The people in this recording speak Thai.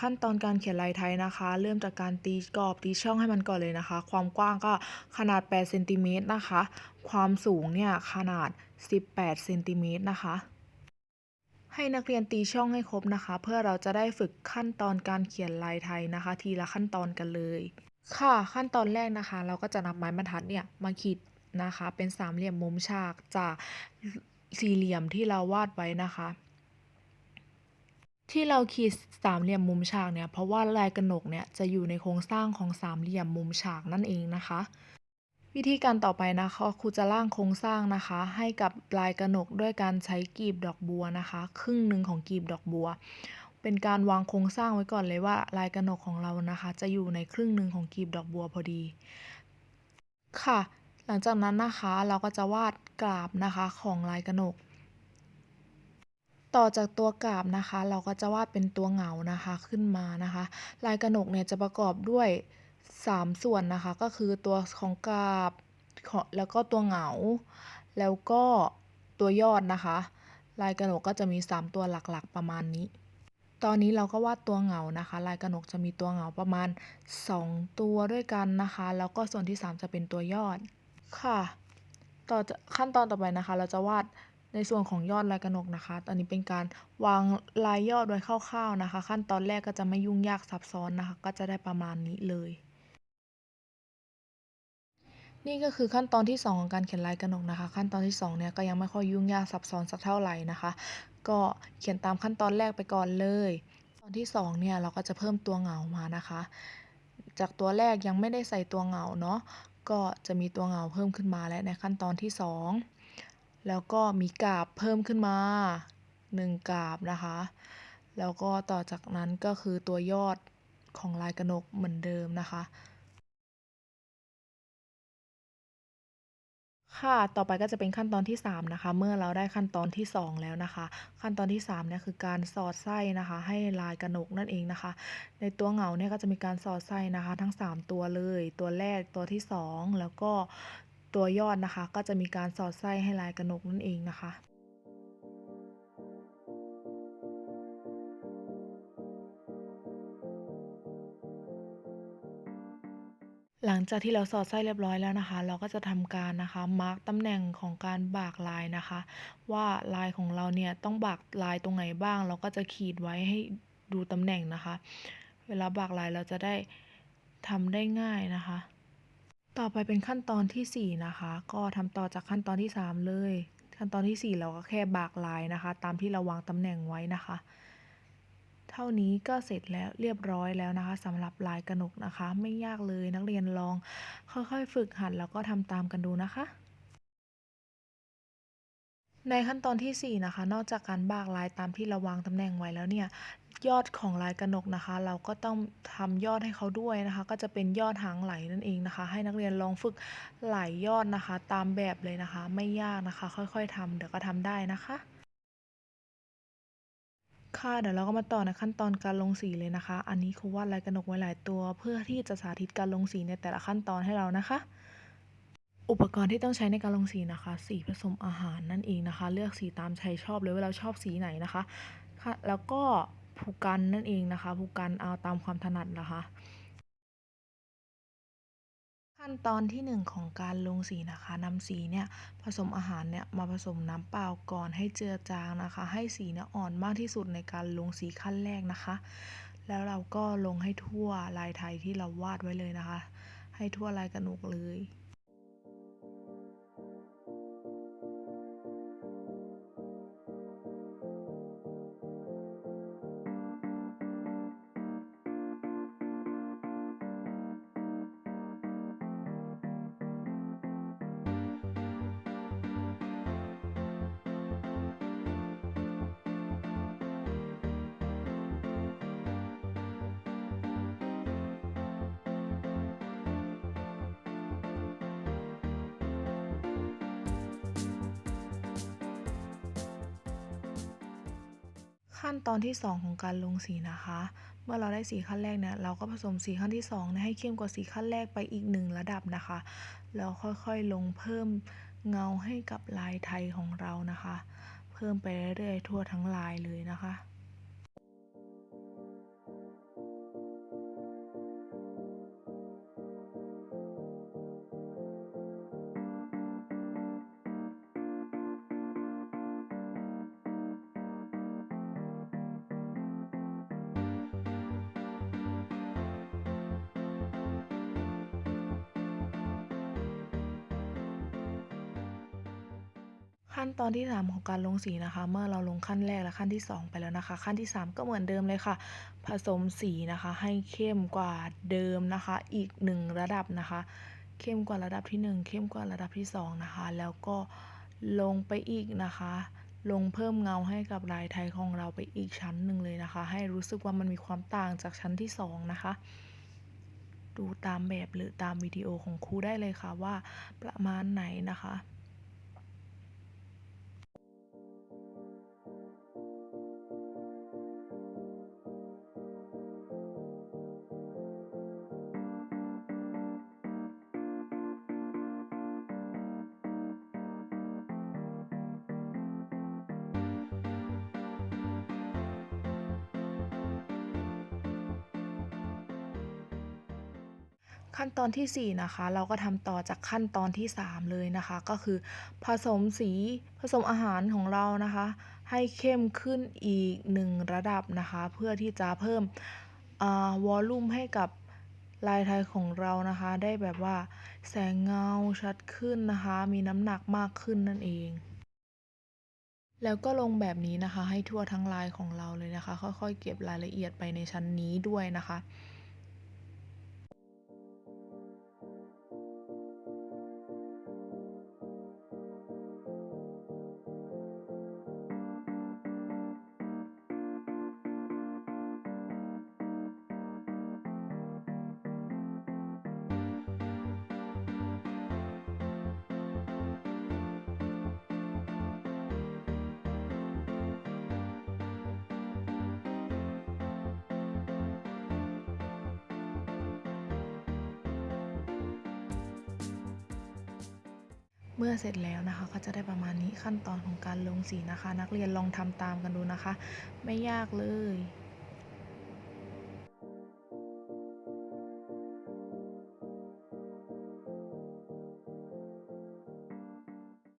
ขั้นตอนการเขียนลายไทยนะคะ เริ่มจากการตีกรอบตีช่องให้มันก่อนเลยนะคะ ความกว้างก็ขนาด8เซนติเมตรนะคะ ความสูงเนี่ยขนาด 18เซนติเมตรนะคะให้นักเรียนตีช่องให้ครบนะคะ เพื่อเราจะได้ฝึกขั้นตอนการเขียนลายไทยนะคะ ทีละขั้นตอนกันเลย ค่ะขั้นตอนแรกนะคะ เราก็จะนำไม้บรรทัดเนี่ยมาขีดนะคะ เป็นสามเหลี่ยมมุมฉากจากสี่เหลี่ยมที่เราวาดไว้นะคะ ที่เราขีดสามเหลี่ยมมุมฉากเนี่ยเพราะว่าลายกระหนกเนี่ยจะอยู่ในโครงสร้างของสามเหลี่ยมมุมฉากนั่นเองนะคะ วิธีการต่อไปนะคะครูจะร่างโครงสร้างนะคะ ให้กับลายกระหนกด้วยการใช้กีบดอกบัวนะคะ ครึ่งหนึ่งของกีบดอกบัว เป็นการวางโครงสร้างไว้ก่อนเลยว่าลายกระหนกของเรานะคะ จะอยู่ในครึ่งหนึ่งของกีบดอกบัวพอดี ค่ะ หลังจากนั้นนะคะเราก็จะวาดกราบนะคะของลายกระหนก ต่อจากตัวกาบนะคะ เราก็จะวาดเป็นตัวเหงานะคะขึ้นมานะคะ ลายกระหนกเนี่ยจะประกอบด้วย 3 ส่วนนะคะ ก็คือตัวของกาบแล้วก็ตัวเหงา แล้วก็ตัวยอดนะคะ ลายกระหนกก็จะมี 3 ตัวหลักๆประมาณนี้ ตอนนี้เราก็วาดตัวเหงานะคะ ลายกระหนกจะมีตัวเหงาประมาณ 2 ตัวด้วยกันนะคะ แล้วก็ส่วนที่ 3 จะเป็นตัวยอดค่ะ ต่อจากขั้นตอนต่อไปนะคะ เราจะวาด ในส่วนของยอดลายกระหนกนะคะ ตอนนี้เป็นการวางลายยอดไว้คร่าวๆนะคะ ขั้นตอนแรกก็จะไม่ยุ่งยากซับซ้อนนะคะ ก็จะได้ประมาณนี้เลย นี่ก็คือขั้นตอนที่ 2 ของการเขียนลายกระหนกนะคะ ขั้นตอนที่2เนี่ยก็ยังไม่ค่อยยุ่งยากซับซ้อนสักเท่าไหร่นะคะ ก็เขียนตามขั้นตอนแรกไปก่อนเลย ตอนที่2เนี่ยเราก็จะเพิ่มตัวเหงามานะคะ จากตัวแรกยังไม่ได้ใส่ตัวเหงาเนาะ ก็จะมีตัวเหงาเพิ่มขึ้นมาและในขั้นตอนที่ 2 แล้วก็มีกาบเพิ่มขึ้นมา 1 กาบนะคะ แล้วก็ต่อจากนั้นก็คือตัวยอดของลายกระหนกเหมือนเดิมนะคะ ค่ะต่อไปก็จะเป็นขั้นตอนที่ 3 นะคะ เมื่อเราได้ขั้นตอนที่ 2 แล้วนะคะ ขั้นตอนที่3เนี่ยคือการสอดไส้นะคะ ให้ลายกระหนกนั่นเองนะคะ ในตัวเหงาเนี่ยก็จะมีการสอดไส้นะคะ ทั้ง 3 ตัวเลย ตัวแรกตัวที่ 2 แล้วก็ ตัวยอดนะคะ ก็จะมีการสอดไส้ให้ลายกระหนกนั่นเองนะคะหลังจากที่เราสอดไส้เรียบร้อยแล้วนะคะ เราก็จะทำการนะคะมาร์กตำแหน่งของการบากลายนะคะ ว่าลายของเราเนี่ยต้องบากลายตรงไหนบ้าง เราก็จะขีดไว้ให้ดูตำแหน่งนะคะ เวลาบากลายเราจะได้ทำได้ง่ายนะคะ ต่อไปเป็นขั้นตอนที่ 4 นะคะ ก็ทำต่อจากขั้นตอนที่ 3 เลย ขั้นตอนที่ 4 เราก็แค่บากลายนะคะ ตามที่เราวางตำแหน่งไว้นะคะ เท่านี้ก็เสร็จแล้วเรียบร้อยแล้วนะคะสำหรับลายกระหนกนะคะ ไม่ยากเลยนักเรียนลอง ค่อยๆ ฝึกหัดแล้วก็ทำตามกันดูนะคะในขั้นตอนที่ 4 นะคะ นอกจากการบากลายตามที่เราวางตำแหน่งไว้แล้วเนี่ย ยอดของลายกระหนกนะคะ เราก็ต้องทำยอดให้เขาด้วยนะคะ ก็จะเป็นยอดหางไหลนั่นเองนะคะ ให้นักเรียนลองฝึกไหลยอดนะคะ ตามแบบเลยนะคะ ไม่ยากนะคะ ค่อยๆทำเดี๋ยวก็ทำได้นะคะค่ะเดี๋ยวเราก็มาต่อในขั้นตอนการลงสีเลยนะคะ อันนี้ครูวาดลายกระหนกไว้หลายตัว เพื่อที่จะสาธิตการลงสีในแต่ละขั้นตอนให้เรานะคะ อุปกรณ์ที่ต้องใช้ในการลงสีนะคะ สีผสมอาหารนั่นเองนะคะ เลือกสีตามใจชอบเลยว่าเราชอบสีไหนนะคะ แล้วก็ ผูกกันนั่นเองนะคะ ผูกกันเอาตามความถนัดนะคะ ขั้นตอนที่ 1 ของการลงสีนะคะนำสีเนี่ยผสมอาหารเนี่ยมาผสมน้ำเปล่าก่อนให้เจือจางนะคะ ให้สีเนี่ยอ่อนมากที่สุดในการลงสีขั้นแรกนะคะ แล้วเราก็ลงให้ทั่วลายไทยที่เราวาดไว้เลยนะคะ ให้ทั่วลายกระหนกเลย ขั้นตอนที่ 2 ของการลงสีนะคะ เมื่อเราได้สีขั้นแรกเนี่ยเราก็ผสมสีขั้นที่2เนี่ยให้เข้มกว่าสีขั้นแรกไปอีกหนึ่งระดับนะคะ แล้วค่อยๆลงเพิ่มเงาให้กับลายไทยของเรานะคะ เพิ่มไปเรื่อยๆทั่วทั้งลายเลยนะคะ ขั้นตอนที่ 3 ของการลงสีนะคะ เมื่อเราลงขั้นแรกและขั้นที่ 2 ไปแล้วนะคะ ขั้นที่ 3 ก็เหมือนเดิมเลยค่ะ ผสมสีนะคะ ให้เข้มกว่าเดิมนะคะ อีก 1 ระดับนะคะ เข้มกว่าระดับที่ 1 เข้มกว่าระดับที่ 2 นะคะ แล้วก็ลงไปอีกนะคะ ลงเพิ่มเงาให้กับลายไทยของเราไปอีกชั้นหนึ่งเลยนะคะ ให้รู้สึกว่ามันมีความต่างจากชั้นที่ 2 นะคะดูตามแบบหรือตามวิดีโอของครูได้เลยค่ะว่าประมาณไหนนะคะ ขั้นตอนทีสี่ 4 นะคะ เราก็ทำต่อจากขั้นตอนที่ 3 เลยนะคะ ก็คือผสมสีผสมอาหารของเรานะคะ ให้เข้มขึ้นอีก 1 ระดับนะคะ เพื่อที่จะเพิ่มวอลลุ่มให้กับลายไทยของเรานะคะ ได้แบบว่าแสงเงาชัดขึ้นนะคะ มีน้ำหนักมากขึ้นนั่นเอง แล้วก็ลงแบบนี้นะคะ ให้ทั่วทั้งลายของเราเลยนะคะ ค่อยๆ เก็บรายละเอียดไปในชั้นนี้ด้วยนะคะ เมื่อเสร็จแล้วนะคะก็จะได้ประมาณนี้ขั้นตอนของการลงสีนะคะ นักเรียนลองทำตามกันดูนะคะ ไม่ยากเลย